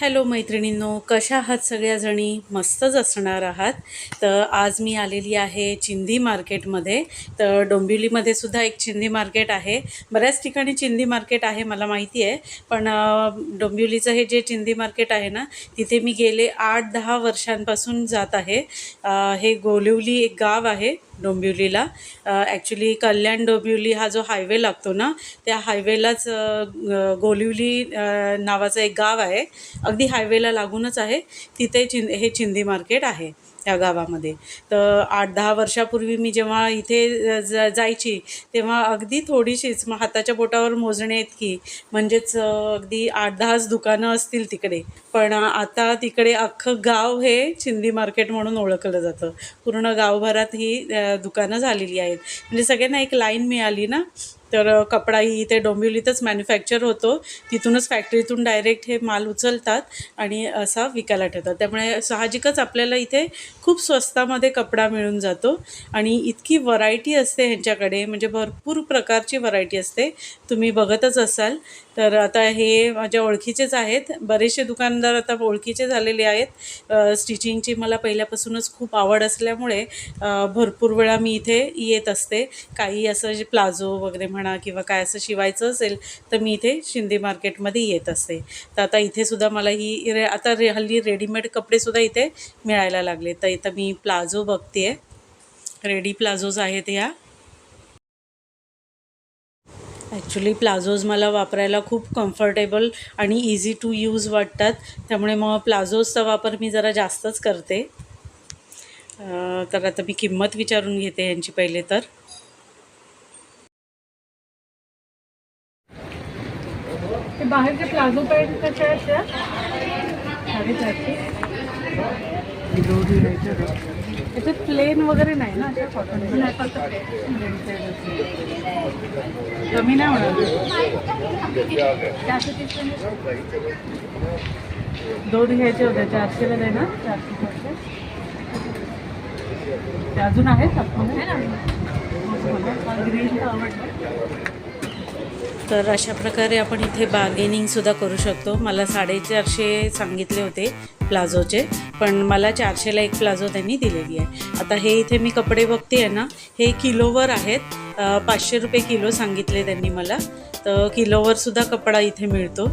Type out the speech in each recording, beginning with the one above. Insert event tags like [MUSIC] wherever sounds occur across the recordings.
Hello मैत्रिणींनो कशा आहात सगळ्याजणी? मस्तच असणार आहात. तर आज मी आलेली आहे चिंदी मार्केटमध्ये. तर डोंबिवलीमध्ये सुद्धा एक चिंदी मार्केट आहे. बऱ्याच ठिकाणी चिंदी मार्केट आहे मला माहिती आहे. पण डोंबिवलीचं हे जे चिंदी मार्केट आहे ना तिथे मी गेले आठ दहा वर्षांपासून जात आहे. हे गोलिवली एक गाव आहे. डोंबिवलीला. ॲक्च्युली कल्याण डोंबिवली हा जो हायवे लागतो ना त्या हायवेलाच गोलिवली नावाचं एक गाव आहे. अगदी हायवेला लागूनच आहे. तिथे चिं हे चिंदी मार्केट आहे. त्या गावामध्ये. तर आठ दहा वर्षापूर्वी मी जेव्हा इथे ज जायची तेव्हा अगदी थोडीशीच मग हाताच्या बोटावर मोजणे इतकी म्हणजेच अगदी आठ दहाच दुकानं असतील तिकडे. पण आता तिकडे अख्खं गाव हे चिंदी मार्केट म्हणून ओळखलं जातं. पूर्ण गावभरात ही दुकानं झालेली आहेत. म्हणजे सगळ्यांना एक लाईन मिळाली ना? तर कपडाही इथे डोंबिवलीतच मॅन्युफॅक्चर होतो. तिथूनच फॅक्टरीतून डायरेक्ट हे माल उचलतात आणि असा विकायला ठेवतात. त्यामुळे साहजिकच आपल्याला इथे खूप स्वस्तामध्ये कपडा मिळून जातो आणि इतकी व्हरायटी असते ह्यांच्याकडे. म्हणजे भरपूर प्रकारची व्हरायटी असते. तुम्ही बघतच असाल. तर आता हे माझ्या ओळखीचेच आहेत. बरेचसे दुकानदार आता ओळखीचे झालेले आहेत. स्टिचिंगची मला पहिल्यापासूनच खूप आवड असल्यामुळे भरपूर वेळा मी इथे येत असते. काही असं जे प्लाझो वगैरे म्हणा म्हणा किंवा काय असं शिवायचं असेल तर मी इथे शिंदे मार्केटमध्ये येत असते. तर आता इथे सुद्धा मला ही रे आता रे हल्ली रेडीमेड कपडेसुद्धा इथे मिळायला लागले. तर इथं मी प्लाझो बघते. आहे रेडी प्लाझोज आहेत ह्या ॲक्च्युली प्लाझोज मला वापरायला खूप कम्फर्टेबल आणि इझी टू यूज वाटतात. त्यामुळे मग प्लाझोजचा वापर मी जरा जास्तच करते. तर आता मी किंमत विचारून घेते यांची पहिले तर. ते बाहेरचे प्लाझो पॅन्ट कसे आहेत त्याच्यात प्लेन वगैरे नाही ना अशा कॉटन नाही फक्त कमी नाही होणार. चारशे तीस दोन घ्यायचे होते चारशेला दे ना? चारशे चारशे ते अजून आहेत आपण ग्रीन आवडलं. तर अशा प्रकारे आपण इथे बार्गेनिंगसुद्धा करू शकतो. मला साडेचारशे सांगितले होते प्लाझोचे पण मला चारशेला एक प्लाझो त्यांनी दिलेली आहे. आता हे इथे मी कपडे बघते आहे ना हे किलोवर आहेत. पाचशे रुपये किलो सांगितले त्यांनी मला. तर किलोवरसुद्धा कपडा इथे मिळतो.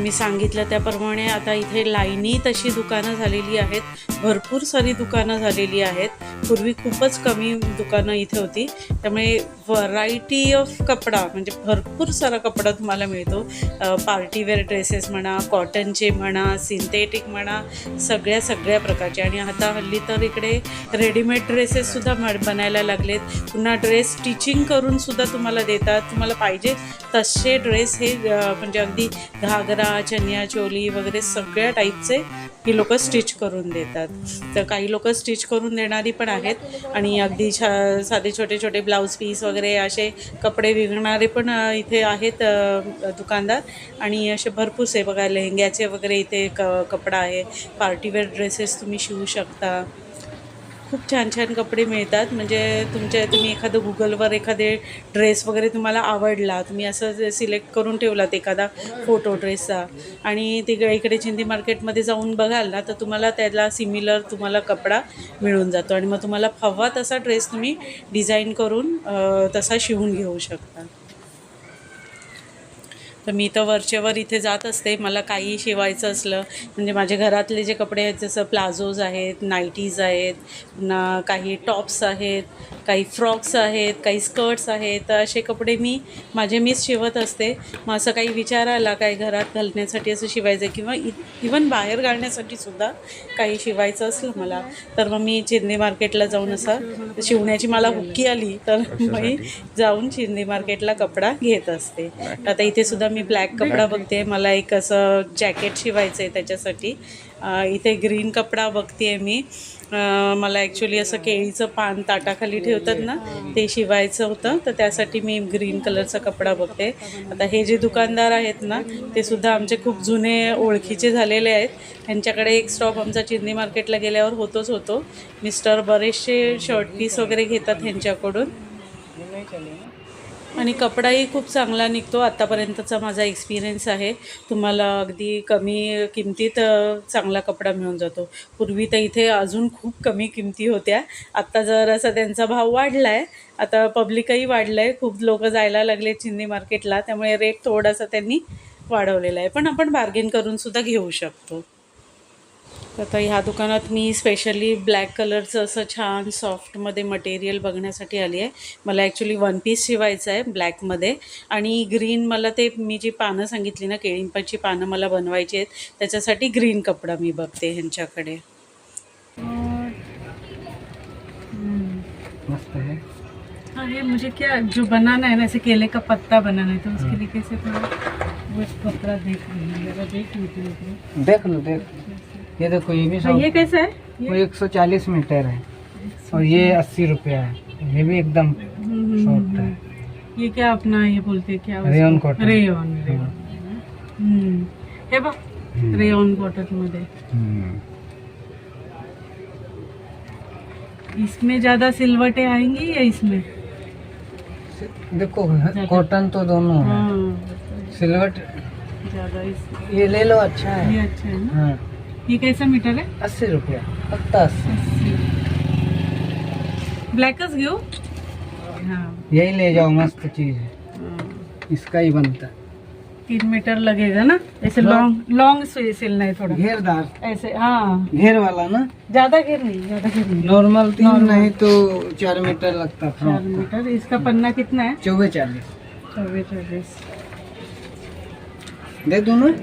मी सांगितलं त्याप्रमाणे आता इथे लाईनी तशी दुकानं झालेली आहेत. भरपूर सारी दुकानं झालेली आहेत. पूर्वी खूपच कमी दुकानं इथे होती. त्यामुळे व्हरायटी ऑफ कपडा म्हणजे भरपूर सारा कपडा तुम्हाला मिळतो. पार्टीवेअर ड्रेसेस म्हणा कॉटनचे म्हणा सिंथेटिक म्हणा सगळ्या सगळ्या प्रकारचे. आणि आता हल्ली तर इकडे रेडीमेड ड्रेसेससुद्धा म- बनायला लागलेत. पुन्हा ड्रेस स्टिचिंग करून सुद्धा तुम्हाला देतात. तुम्हाला पाहिजे तसे ड्रेस हे म्हणजे अगदी घागरा चनिया चोली वगैरे सगळ्या टाईपचे ही लोक स्टिच करून देतात. तर काही लोक स्टिच करून देणारी पण आहेत. आणि अगदी छा साधे छोटे छोटे ब्लाऊज पीस वगैरे असे कपडे विकणारे पण इथे आहेत दुकानदार. आणि असे भरपूरसे बघा लेहंग्याचे वगैरे इथे क कपडा आहे. पार्टीवेअर ड्रेसेस तुम्ही शिवू शकता. खूप छान छान कपडे मिळतात. म्हणजे तुमच्या तुम्ही एखादं गुगलवर एखादे ड्रेस वगैरे तुम्हाला आवडला तुम्ही असं सिलेक्ट करून ठेवलात एखादा फोटो ड्रेसचा आणि तिकडे इकडे चिंदी मार्केटमध्ये जाऊन बघाल ना तर तुम्हाला त्याला सिमिलर तुम्हाला कपडा मिळून जातो. आणि मग तुम्हाला हवा तसा ड्रेस तुम्ही डिझाईन करून तसा शिवून घेऊ शकता. तर मी तर वरचेवर इथे जात असते. मला काही शिवायचं असलं म्हणजे माझे घरातले जे कपडे आहेत जसं प्लाझोज आहेत नाईटीज आहेत पुन्हा काही टॉप्स आहेत काही फ्रॉक्स आहेत काही स्कर्ट्स आहेत तर असे कपडे मी माझे मीच शिवत असते. मग असं काही विचार आला काही घरात घालण्यासाठी असं शिवायचं किंवा इ इवन बाहेर घालण्यासाठी सुद्धा काही शिवायचं असलं मला तर मग मी चिंदी मार्केटला जाऊन असं शिवण्याची मला हुक्की आली तर मी जाऊन चिंदी मार्केटला कपडा घेत असते. आता इथे सुद्धा मी ब्लॅक कपडा बघते. मला एक असं जॅकेट शिवायचं आहे त्याच्यासाठी इथे ग्रीन कपडा बघते मी. मला ॲक्च्युली असं केळीचं पान ताटाखाली ठेवतात ना ते शिवायचं होतं. तर त्यासाठी मी ग्रीन कलरचा कपडा बघते. आता हे जे दुकानदार आहेत ना ते सुद्धा आमचे खूप जुने ओळखीचे झालेले आहेत. त्यांच्याकडे एक स्टॉप आमचा चिंदी मार्केटला गेल्यावर होतोच होतो. मिस्टर बरेचसे शर्ट पीस वगैरे घेतात ह्यांच्याकडून. आणि कपडाही खूप चांगला निघतो. आत्तापर्यंतचा माझा एक्सपिरियन्स आहे. तुम्हाला अगदी कमी किमतीत चांगला कपडा मिळून जातो. पूर्वी तर इथे अजून खूप कमी किमती होत्या. आत्ता जर असा त्यांचा भाव वाढला आहे आता पब्लिकही वाढलं आहे खूप लोक जायला लागले चिन्नी मार्केटला त्यामुळे रेट थोडासा त्यांनी वाढवलेला आहे. पण आपण बार्गेन करूनसुद्धा घेऊ शकतो. तर आता ह्या दुकानात मी स्पेशली ब्लॅक कलरचं असं छान सॉफ्टमध्ये मटेरियल बघण्यासाठी आली आहे. मला ॲक्च्युली वन पीस शिवायचं आहे ब्लॅकमध्ये आणि ग्रीन मला ते मी जी पानं सांगितली ना केळिंपाची पानं मला बनवायची आहेत त्याच्यासाठी ग्रीन कपडा मी बघते ह्यांच्याकडे. मस्त है हाँ ये मुझे क्या जो बनाना है ना ऐसे केले का पत्ता बनाना है तो उसके लिए कैसे थोड़ा वो कपड़ा देख रही हूँ देख ली। देख लो देख. ये देखो ये भी हाँ, सब ये कैसा है? वो ये एक सौ चालीस मीटर है और ये अस्सी रुपया है। ये भी एकदम हम्म, सॉफ्ट है। ये क्या अपना ये बोलते हैं क्या? Rayon cotton. रेयॉन रेयॉन हम्म. हे बघ रेयॉन कॉटन मध्ये इसमें ज़्यादा सिलवटे आएँगी या इसमें? देखो कॉटन तो दोनों है। हाँ। सिल्वर ज़्यादा ये ले लो अच्छा है। ये अच्छा है ना? हाँ। ये कैसा मीटर है? अस्सी रुपया। फक्त अस्सी। ब्लॅकच घेऊ हाँ। यही ले जाओ मस्त चीज़ है। हाँ. इसका ही बनता है। तीन मीटर लगेगा ना? ऐसे हाँ. लॉन्ग लॉन्ग से सिलना है थोड़ा। घेरदार। ऐसे हाँ। घेर वाला ना? ज़्यादा घेर नहीं ज़्यादा घेर नहीं। नॉर्मल तीन. नहीं तो चार मीटर लगता चार मीटर। इसका पन्ना कितना है? चौबे चालीस। चौबे चालीस। दे दो ना?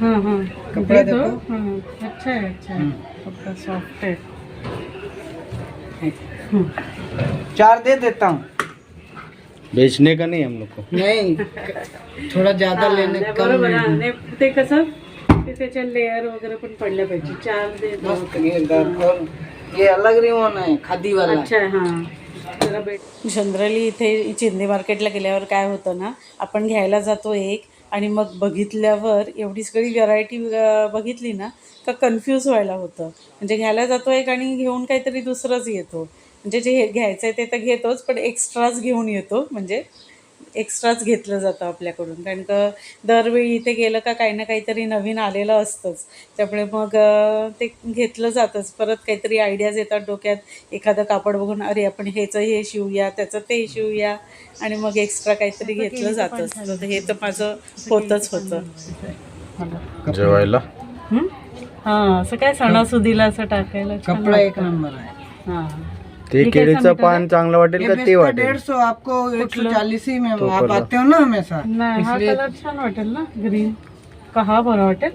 हाँ हाँ कपड़ा देखो। हाँ अच्छा है अच्छा है हम्म। कपड़ा सॉफ्ट है चार दे देता हूँ. बेचने का नहीं हम लोग को? नहीं. थोड़ा ज्यादा लेने कम बरोबर हा. नाही, ते कसं? ते त्याच्या लेअर वगैरे पण पडल्या पाहिजे. चार दे दो. मस्त घेरदार और ये अलग रिवॉन है खादी वाला अच्छा आहे हा. जरा बेट जनरली इथे चिंदी मार्केटला गेल्यावर काय होतं ना आपण घ्यायला जातो एक आणि मग बघितल्यावर एवढी सगळी व्हरायटी बघितली ना का कन्फ्यूज व्हायला होतं. म्हणजे घ्यायला जातो एक आणि घेऊन काहीतरी दुसरंच येतो. म्हणजे जे हे घ्यायचं आहे ते तर घेतोच पण एक्स्ट्राच घेऊन येतो. म्हणजे एक्स्ट्राच घेतलं जातं आपल्याकडून. कारण का दरवेळी इथे गेलं का काही ना काहीतरी नवीन आलेलं असतंच. त्यामुळे मग ते घेतलं जातंच. परत काहीतरी आयडियाज येतात डोक्यात. एखादं कापड बघून अरे आपण हेचं हे शिवूया त्याचं ते शिवूया. आणि मग एक्स्ट्रा काहीतरी घेतलं जातंच. तर हे तर माझं होतच होतं. जेवायला? हं? हा असं काय सणासुदीला असं टाकायला कपड़ा एक. नंबर है हा. ते कैसा केळीचं पान चांगलं वाटेल का? ते वाटेल. डेढ़ सौ आपको एक सौ चालीस ही में आप आते हो ना हमेशा. नाही हा कलर छान वाटेल ना ग्रीन का हा बरं वाटेल?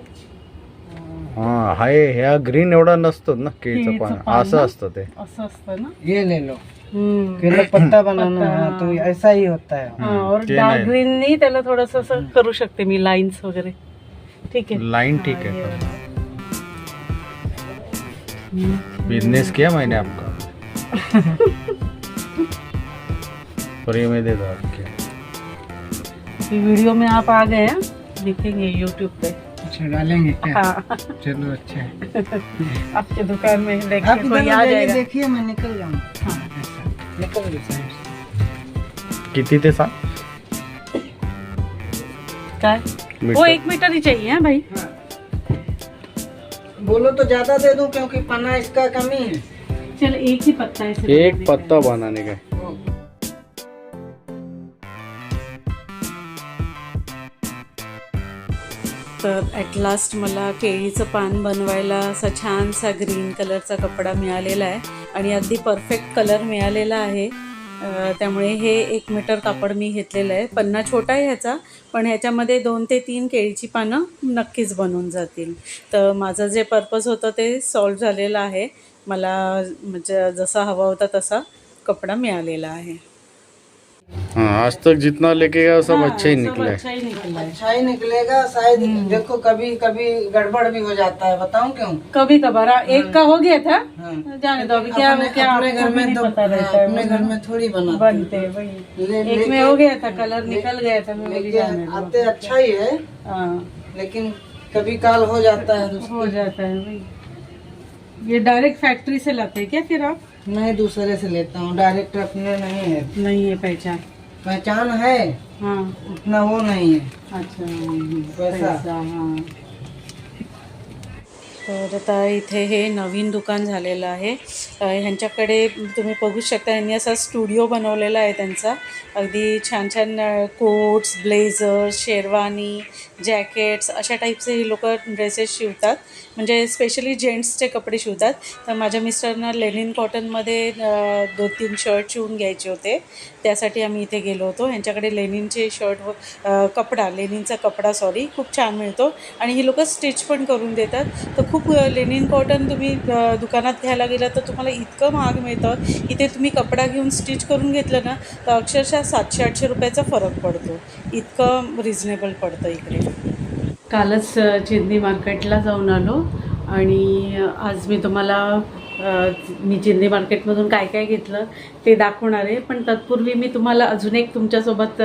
हा हाय ह्या ग्रीन एवढा नसतो ना केळीचं केळीचं पान. पान असं ना? असतं ते. असं असतं ना? ये ले लो. हम्म. केला पत्ता बनाना है तो ऐसा ही होता है. हा, और ते डार्क नाही. ग्रीननी त्याला थोडस असं करू शकते मी लाईन्स वगैरे. ठीक आहे. लाइन ठीक हा, है हे. हम्म. बिजनेस किया मैंने आपका? फ्री में दे दो आपके ये वीडियो में आप आ गए हैं दिखेंगे यूट्यूब पे। अच्छा डालेंगे क्या? हाँ। चलो अच्छा है। [LAUGHS] आपके दुकान में देखिए इधर कोई आ जाएगा। देखिए मैं निकल जाऊँगा हाँ। ऐसा निकल जाओ साइड से। किती ते सांग काय. वो एक मीटर ही चाहिए हाँ भाई। बोलो तो ज़्यादा दे दूँ क्योंकि पन्ना इसका कमी है। चल एक ही पत्ता है एक। पत्ता बनाने का तर ॲट लास्ट मला केळीचं पान बनवायला असा छानसा ग्रीन कलरचा कपडा मिळालेला आहे आणि अगदी परफेक्ट कलर मिळालेला आहे. त्यामुळे हे एक मीटर कापड मी घेतलेलं आहे. पन्ना छोटा आहे ह्याचा पण ह्याच्यामध्ये दोन ते तीन केळीची पानं नक्कीच बनून जातील. तर माझं जे पर्पज होतं ते सॉल्व झालेलं आहे. मला म्हणजे जसा हवा होता तसा कपडा मिळालेला आहे. हाँ आज तक जितना लेके गया सब हाँ, अच्छा ही निकला है. अच्छा ही निकला है. अच्छा ही निकलेगा शायद देखो कभी कभी गड़बड़ भी हो जाता है बताऊँ क्यों? कभी कभार एक का हो गया था? हाँ। जाने दो अभी क्या अपने, क्या अपने घर में तो पता हाँ, रहता है अपने घर में थोड़ी बनाते बनते वही। एक में हो गया था कलर निकल गया था आते अच्छा ही है। हाँ। लेकिन कभी काल हो जाता है हो जाता है वही। ये डायरेक्ट फैक्ट्री से लाते हैं क्या फिर आप? मैं दूसरे से लेता हूँ। डायरेक्ट अपने नहीं है। नहीं है पहचान। पहचान है? हाँ। उतना वो नहीं है। अच्छा। पैसा. पैसा, हाँ। तर आता इथे हे नवीन दुकान झालेलं आहे. ह्यांच्याकडे तुम्ही बघू शकता यांनी असा स्टुडिओ बनवलेला आहे त्यांचा. अगदी छान छान कोट्स ब्लेझर शेरवानी जॅकेट्स अशा टाईपचे ही लोक ड्रेसेस शिवतात. म्हणजे स्पेशली जेंट्सचे कपडे शिवतात. तर माझ्या मिस्टरना लेनिन कॉटनमध्ये दोन तीन शर्ट शिवून घ्यायचे होते. त्यासाठी आम्ही इथे गेलो होतो. ह्यांच्याकडे लेनिनचे शर्ट व कपडा लेनिनचा कपडा सॉरी खूप छान मिळतो. आणि ही लोक स्टिच पण करून देतात. तर खूप लेनिन कॉटन तुम्ही दुकानात घ्यायला गेलं तर तुम्हाला इतकं महाग मिळतं इथे तुम्ही कपडा घेऊन स्टिच करून घेतलं ना तर अक्षरशः सातशे आठशे रुपयाचा फरक पडतो. इतकं रिझनेबल पडतं इकडे. कालच चिंदी मार्केटला जाऊन आलो आणि आज मी तुम्हाला मी चिंदी मार्केटमधून काय काय घेतलं ते दाखवणार आहे. पण तत्पूर्वी मी तुम्हाला अजून एक तुमच्यासोबत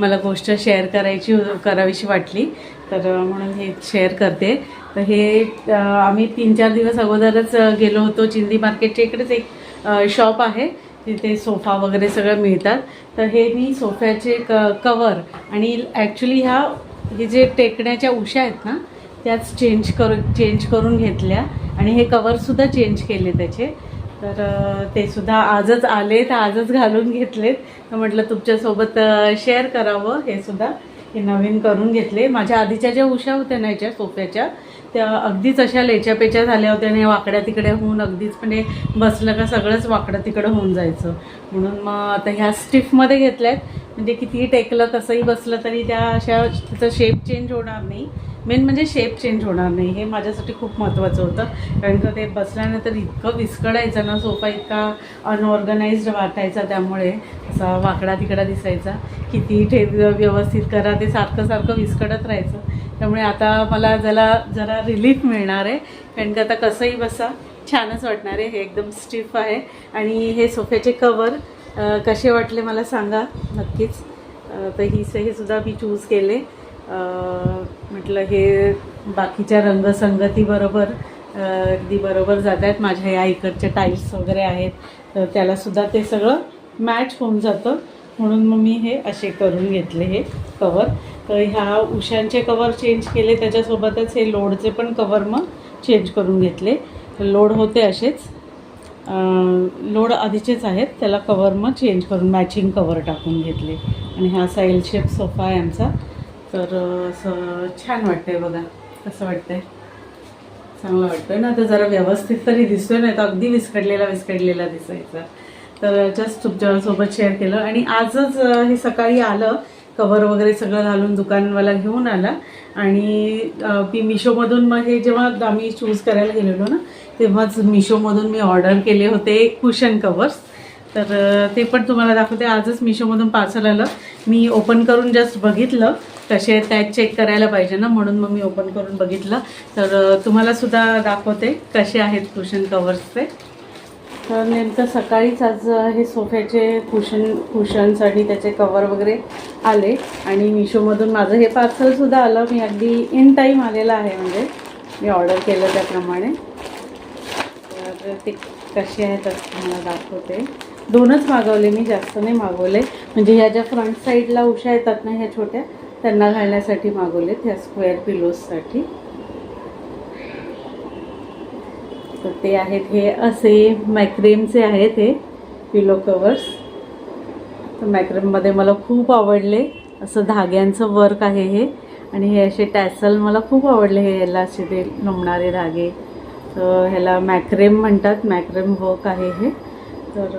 मला गोष्ट शेअर करायची करावीशी वाटली. तर म्हणून हे शेअर करते. तर हे आम्ही तीन चार दिवस अगोदरच गेलो होतो चिंदी मार्केटच्या इकडेच एक शॉप आहे. तिथे सोफा वगैरे सगळं मिळतात. तर हे मी सोफ्याचे क कवर आणि ॲक्च्युली ह्या हे जे टेकण्याच्या उशा आहेत ना त्याच चेंज कर चेंज करून घेतल्या आणि हे कवरसुद्धा चेंज केले त्याचे. तर ते सुद्धा आजच आले तर आजच घालून घेतलेत. तर म्हटलं तुमच्यासोबत शेअर करावं. हे सुद्धा हे नवीन करून घेतले. माझ्या आधीच्या ज्या उशा होत्या ना याच्या सोफ्याच्या त्या अगदीच अशा लेच्यापेच्या झाल्या होत्या आणि वाकड्या तिकडे होऊन अगदीच म्हणजे बसलं का सगळंच वाकडं तिकडं होऊन जायचं. म्हणून मग आता ह्या स्टिफमध्ये घेतल्या आहेत म्हणजे कितीही टेकलं कसंही बसलं तरी त्या अशा त्याचा शेप चेंज होणार नाही. मेन म्हणजे शेप चेंज होणार नाही. हे माझ्यासाठी खूप महत्त्वाचं होतं. कारण का ते बसल्यानंतर इतकं विस्कडायचं ना सोफा इतका अनऑर्गनाइज्ड वाटायचा त्यामुळे. असा वाकडा तिकडा दिसायचा. किती ठेव व्यवस्थित करा ते सारखं सारखं विस्कडत राहायचं. त्यामुळे आता मला जरा जरा रिलीफ मिळणार आहे. कारण का आता कसंही बसा छानच वाटणार आहे. हे एकदम स्टिफ आहे. आणि हे सोफ्याचे कवर कसे वाटले मला सांगा. नक्कीच. तर ही हे सुद्धा मी चूज केले. म्हटलं हे बाकीच्या रंगसंगतीबरोबर अगदी बरोबर जात आहेत माझ्या या इकडच्या टाईल्स वगैरे आहेत. तर त्यालासुद्धा ते सगळं मॅच होऊन जातं. म्हणून मग मी हे असे करून घेतले हे कवर तर ह्या उशांचे कवर चेंज केले त्याच्यासोबतच हे लोडचे पण कवर मग चेंज करून घेतले. लोड होते असेच. लोड आधीचेच आहेत त्याला कवर मग चेंज करून मॅचिंग कवर टाकून घेतले. आणि हा असा एल शेप सोफा आहे आमचा. तर असं छान वाटतंय बघा. कसं वाटतंय? चांगलं वाटतंय ना? तर जरा व्यवस्थित तरी दिसतोय नाही तर अगदी विस्कडलेला विस्कडलेला दिसायचा. तर जस्ट तुमच्यासोबत शेअर केलं. आणि आजच हे सकाळी आलं. कवर वगैरे सगळं घालून दुकानवाला घेऊन आला. आणि मी मिशोमधून मग हे जेव्हा आम्ही चूज करायला गेलेलो ना तेव्हाच मिशोमधून मी ऑर्डर केले होते कुशन कवर्स तर ते पण तुम्हाला दाखवते. आजच मिशोमधून पार्सल आलं. मी ओपन करून जस्ट बघितलं. कसे आहेत त्यात चेक करायला पाहिजे ना म्हणून मग मी ओपन करून बघितलं. तर तुम्हाला सुद्धा दाखवते कसे आहेत कुशन कवर्सचे तर नेमकं सकाळीच आज हे सोफ्याचे कुशन कुशनसाठी त्याचे कवर वगैरे आले आणि मिशोमधून माझं हे पार्सलसुद्धा आलं. मी अगदी इन टाईम आलेलं आहे म्हणजे मी ऑर्डर केलं त्याप्रमाणे. तर ते कसे आहेत असं तुम्हाला दाखवते. दोनच मागवले मी जास्त नाही मागवले. म्हणजे ह्या ज्या फ्रंट साईडला उशा येतात ना ह्या छोट्या त्यांना घालण्यासाठी मागवलेत ह्या स्क्वेअर पिलोजसाठी तर ते आहेत हे असे मॅक्रेमचे आहेत हे पिलो कवर्स तर मॅक्रेममध्ये मला खूप आवडले. असं धाग्यांचं वर्क आहे हे. आणि हे असे टॅसल मला खूप आवडले हे याला असे ते लोंबणारे धागे. तर ह्याला मॅक्रेम म्हणतात. मॅक्रेम वर्क आहे हे. तर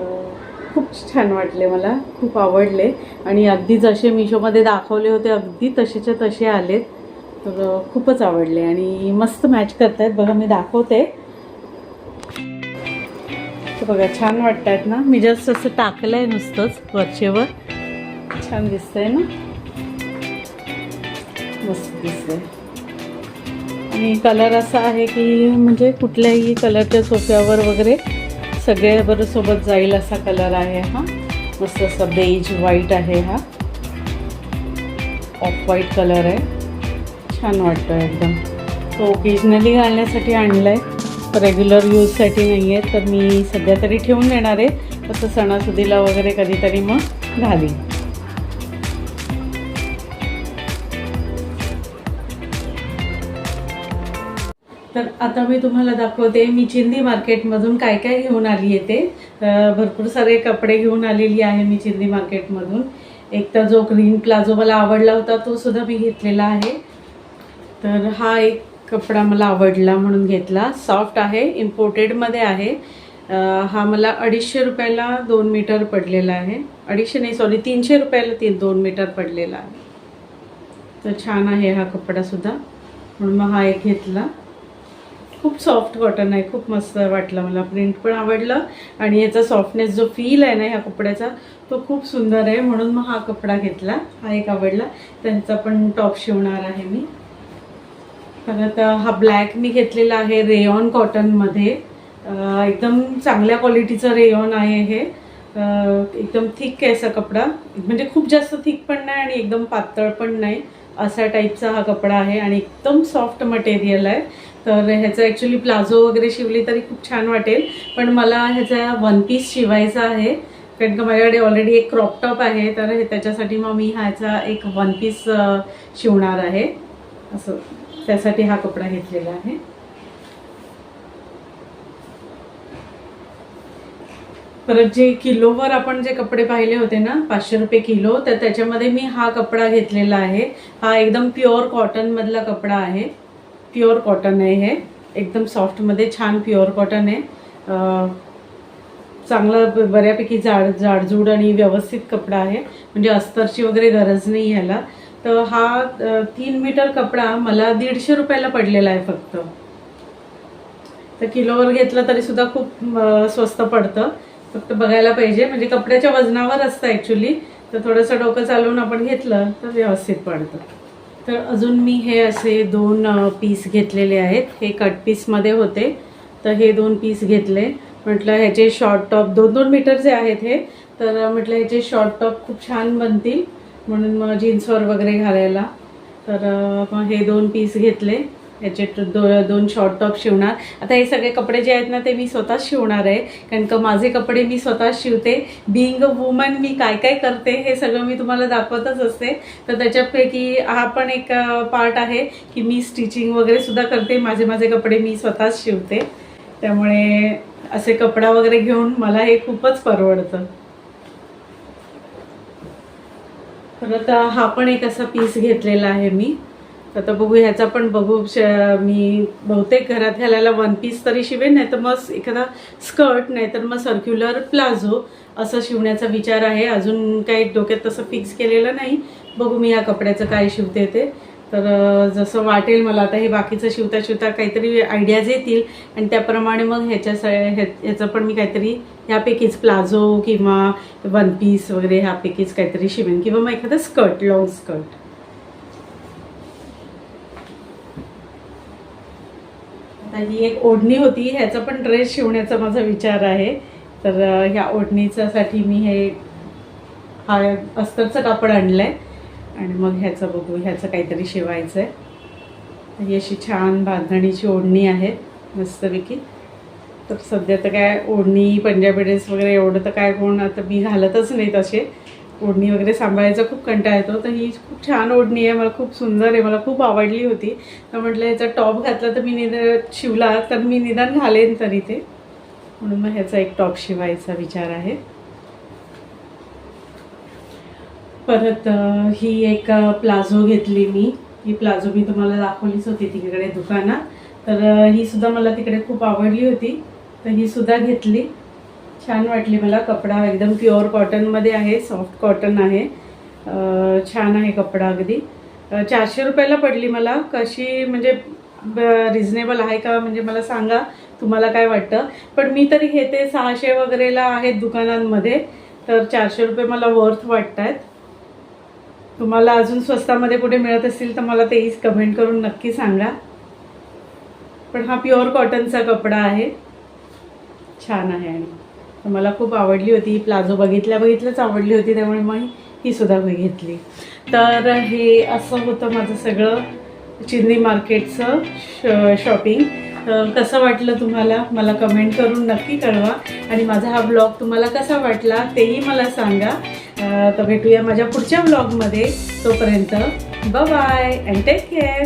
खूप छान वाटले मला. खूप आवडले. आणि अगदी जसे मिशोमध्ये दाखवले होते अगदी तसेच्या तसे आलेत. तर खूपच आवडले. आणि मस्त मॅच करत आहेत बघा मी दाखवते. बघा छान वाटतात ना? मी जस्ट असं टाकलं आहे नुसतंच वरचेवर. छान दिसतंय ना? मस्त दिसतंय. आणि कलर असा आहे की म्हणजे कुठल्याही कलरच्या सोफ्यावर वगैरे सगळ्या बरं सोबत जाईल असा कलर आहे हा. मस्त असा बेज व्हाईट आहे हा. ऑफ व्हाईट कलर आहे. छान वाटतो एकदम. तो ओकेजनली घालण्यासाठी आणला आहे रेग्युलर यूजसाठी नाही आहेत तर मी सध्या तरी ठेवून देणार आहे. फक्त सणासुदीला वगैरे कधीतरी मग घालीन. तर आता मी तुम्हाला दाखवते मी चिंदी मार्केटमधून काय काय घेऊन आली आहे ते. भरपूर सारे कपडे घेऊन आलेली आहे मी चिंदी मार्केटमधून. एक तर जो ग्रीन प्लाझो मला आवडला होता तो सुद्धा मी घेतलेला आहे. तर हा एक कपडा मला आवडला म्हणून घेतला. सॉफ्ट आहे इम्पोर्टेडमध्ये आहे. हा मला अडीचशे रुपयाला दोन मीटर पडलेला आहे. अडीचशे नाही सॉरी तीनशे रुपयाला तीन दोन मीटर पडलेला आहे. तर छान आहे हा कपडासुद्धा म्हणून मग हा एक घेतला. खूप सॉफ्ट कॉटन आहे. खूप मस्त वाटलं मला. प्रिंट पण आवडलं. आणि याचा सॉफ्टनेस जो फील आहे ना ह्या कपड्याचा तो खूप सुंदर आहे. म्हणून मग हा कपडा घेतला. हा एक आवडला. त्यांचा पण टॉप शिवणार आहे मी. परत हा ब्लॅक मी घेतलेला आहे रेयॉन कॉटनमध्ये एकदम चांगल्या क्वालिटीचं रेयॉन आहे हे. एकदम थिक आहे असा कपडा. म्हणजे खूप जास्त थिक पण नाही आणि एकदम पातळ पण नाही असा टाईपचा हा कपडा आहे आणि एकदम सॉफ्ट मटेरियल आहे. तर ह्याचा ॲक्च्युली प्लाझो वगैरे शिवली तरी खूप छान वाटेल. पण मला ह्याचा वन पीस शिवायचा आहे. कारण का माझ्याकडे ऑलरेडी एक क्रॉप टॉप आहे. तर हे त्याच्यासाठी मग मी ह्याचा एक वन पीस शिवणार आहे. असं. त्यासाठी हा कपडा घेतलेला आहे. परत जे किलोवर आपण जे कपडे पाहिले होते ना पाचशे रुपये किलो तर त्याच्यामध्ये मी हा कपडा घेतलेला आहे. हा एकदम प्युअर कॉटनमधला कपडा आहे. प्युअर कॉटन आहे हे. एकदम सॉफ्टमध्ये छान प्युअर कॉटन आहे. चांगला बऱ्यापैकी जाड जाडजूड आणि व्यवस्थित कपडा आहे. म्हणजे अस्तरची वगैरे गरज नाही ह्याला. तर हा तीन मीटर कपडा मला दीडशे रुपयाला पडलेला आहे फक्त. तर किलोवर घेतलं तरी सुद्धा खूप स्वस्त पडतं. फक्त बघायला पाहिजे. म्हणजे कपड्याच्या वजनावर असतं ॲक्च्युली तर थोडंसं डोकं चालवून आपण घेतलं तर व्यवस्थित पडतं. तर अजून मी हे असे दोन पीस घेतलेले आहेत. हे कट पीसमध्ये होते. तर हे दोन पीस घेतले. म्हटलं ह्याचे शॉर्ट टॉप दोन दोन मीटरचे आहेत हे तर म्हटलं ह्याचे शॉर्ट टॉप खूप छान बनतील. म्हणून मग जीन्सवर वगैरे घालायला. तर मग हे दोन पीस घेतले. याचे दो दोन शॉर्ट टॉप शिवणार. आता हे सगळे कपडे जे आहेत ना ते मी स्वतःच शिवणार आहे. कारण का माझे कपडे मी स्वतःच शिवते. बिईंग अ वुमन मी काय काय करते हे सगळं मी तुम्हाला दाखवतच असते. तर त्याच्यापैकी हा पण एक पार्ट आहे की मी स्टिचिंग वगैरे सुद्धा करते. माझे माझे कपडे मी स्वतःच शिवते. त्यामुळे असे कपडा वगैरे घेऊन मला हे खूपच परवडतं. परत हा पण एक असा पीस घेतलेला आहे मी. आता बघू ह्याचा पण बघू श- मी बहुतेक घरात घालायला वन पीस तरी शिवेन नाही तर मग एखादा स्कर्ट नाही तर मग सर्क्युलर प्लाझो असं शिवण्याचा विचार आहे. अजून काही डोक्यात तसं फिक्स केलेलं नाही. बघू मी या कपड्याचं काय शिवते ते. तर जसं वाटेल मला आता हे बाकीचं शिवता शिवता काहीतरी आयडियाज येतील. आणि त्याप्रमाणे मग ह्याच्या स ह्याचं पण मी काहीतरी ह्यापैकीच प्लाझो किंवा वन पीस वगैरे ह्यापैकीच काहीतरी शिवेन. किंवा मग एखादं स्कर्ट लॉंग स्कर्ट आता ही एक ओढणी होती. ह्याचा पण ड्रेस शिवण्याचा माझा विचार आहे. तर ह्या ओढणीच्यासाठी मी हे हा अस्तरचं कापड आणलं आहे आणि मग ह्याचं बघू ह्याचं काहीतरी शिवायचं आहे ही अशी छान बांधणीची ओढणी आहे मस्तपैकी. तर सध्या तर काय ओढणी पंजाबी ड्रेस वगैरे एवढं तर काय कोण आता मी घालतच नाही तसे ओढणी वगैरे सांभाळायचा खूप कंटाळा येतो. तर ही खूप छान ओढणी आहे मला खूप सुंदर आहे मला खूप आवडली होती. तर म्हटलं ह्याचा टॉप घातला तर मी निदान शिवला तर मी निदान घालेन तरी ते. म्हणून मग ह्याचा एक टॉप शिवायचा विचार आहे. परत ही एक प्लाझो घेतली मी. ही प्लाझो मी तुम्हाला दाखवलीच होती तिकडे दुकानात. तर ही सुद्धा मला तिकडे खूप आवडली होती. तर ही सुद्धा घेतली. छान वाटली मला. कपडा एकदम प्युअर कॉटनमध्ये आहे. सॉफ्ट कॉटन आहे. छान आहे कपडा अगदी. चारशे रुपयाला पडली मला. कशी म्हणजे रिझनेबल आहे का? म्हणजे मला सांगा. तुम्हाला काय वाटतं? पण मी तरी घेते. सहाशे वगैरेला आहेत दुकानांमध्ये. तर चारशे रुपये मला वर्थ वाटत आहेत तुम्हाला अजून स्वस्तामध्ये कुठे मिळत असतील तर मला तेही कमेंट करून नक्की सांगा. पण हा प्युअर कॉटनचा कपडा आहे. छान आहे आणि तर मला खूप आवडली होती. ही प्लाझो बघितल्या बघितल्याच आवडली होती त्यामुळे मग ही सुद्धा मी घेतली. तर हे असं होतं माझं सगळं चिन्नी मार्केटचं श शॉपिंग तर कसं वाटलं तुम्हाला? मला कमेंट करून नक्की कळवा. आणि माझा हा ब्लॉग तुम्हाला कसा वाटला तेही मला सांगा. तर भेटूया माझ्या पुढच्या ब्लॉगमध्ये तोपर्यंत बाय अँड टेक केअर